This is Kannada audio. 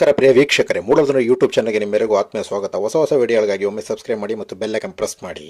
ನಮಸ್ಕಾರ ಪ್ರಿಯ ವೀಕ್ಷಕರೇ ಮೂಡೋದನ್ನು ಯೂಟ್ಯೂಬ್ ಚಾನಲ್ಗೆ ನಿಮ್ಮೆಲ್ಲರಿಗೂ ಆತ್ಮೀಯ ಸ್ವಾಗತ. ಹೊಸ ಹೊಸ ವಿಡಿಯೋಗಳಿಗಾಗಿ ಒಮ್ಮೆ ಸಬ್ಸ್ಕ್ರೈಬ್ ಮಾಡಿ ಮತ್ತು ಬೆಲ್ ಐಕನ್ ಪ್ರೆಸ್ ಮಾಡಿ.